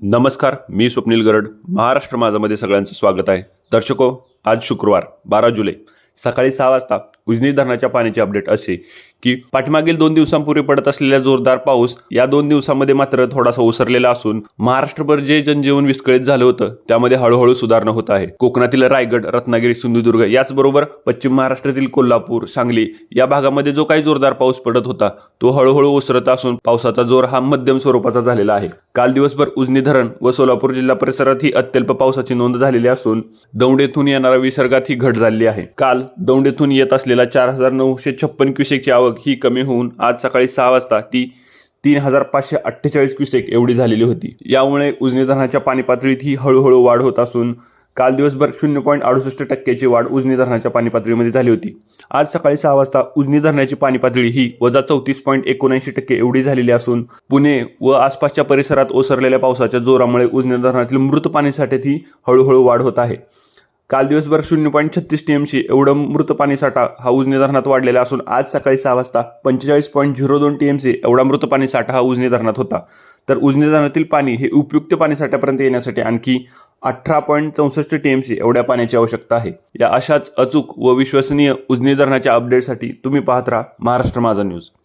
नमस्कार मी स्वप्नील गरड. महाराष्ट्र माझामध्ये सगळ्यांचं स्वागत आहे. दर्शको आज शुक्रवार बारा जुलै. सकाळी सहा वाजता उजनी धरणाच्या पाण्याचे अपडेट असे की पाठीमागील दोन दिवसांपूर्वी पडत असलेला जोरदार पाऊस या दोन दिवसांमध्ये मात्र थोडासा ओसरलेला असून महाराष्ट्रभर जे जनजीवन विस्कळीत झालं होतं त्यामध्ये हळूहळू सुधारणा होत आहे. कोकणातील रायगड रत्नागिरी सिंधुदुर्ग याचबरोबर पश्चिम महाराष्ट्रातील कोल्हापूर सांगली या भागामध्ये जो काही जोरदार पाऊस पडत होता तो हळूहळू ओसरत असून पावसाचा जोर हा मध्यम स्वरूपाचा झालेला आहे. काल दिवसभर उजनी धरण व सोलापूर जिल्हा परिसरात ही अत्यल्प पावसाची नोंद झालेली असून दौंडेतून येणाऱ्या विसर्गात ही घट झालेली आहे. काल दौंडेतून येत असलेला चार हजार नऊशे छप्पन क्युसेकची आवक ही कमी होऊन आज सकाळी सहा वाजता ती तीन हजार पाचशे अठ्ठेचाळीस क्युसेक एवढी झालेली होती. यामुळे उजनी धरणाच्या पाणी पातळीत ही हळूहळू वाढ होत असून काल दिवसभर शून्य पॉईंट अडुसष्ट टक्क्याची वाढ उजनी धरणाच्या पाणी पातळीमध्ये झाली होती. आज सकाळी सहा वाजता उजनी धरणाची पाणी पातळी ही वजा चौतीस पॉईंट एकोणऐंशी टक्के एवढी झालेली असून पुणे व आसपासच्या परिसरात ओसरलेल्या पावसाच्या जोरामुळे उजनी धरणातील मृत पाणीसाठ्यात ही हळूहळू वाढ होत आहे. काल दिवसभर शून्य पॉईंट छत्तीस टीएमसी एवढं मृत पाणीसाठा हा उजनी धरणात वाढलेला असून आज सकाळी सहा वाजता पंचेचाळीस पॉईंट झिरो दोन टीएमसी एवढा मृत पाणीसाठा हा उजनी धरणात होता. तर उजनी धरणातील पाणी हे उपयुक्त पाणीसाठ्यापर्यंत येण्यासाठी आणखी अठरा पॉईंट चौसष्ट टीएमसी एवढ्या पाण्याची आवश्यकता आहे. या अशाच अचूक व विश्वसनीय उजनी धरणाच्या अपडेटसाठी तुम्ही पाहत राहा महाराष्ट्र माझा न्यूज.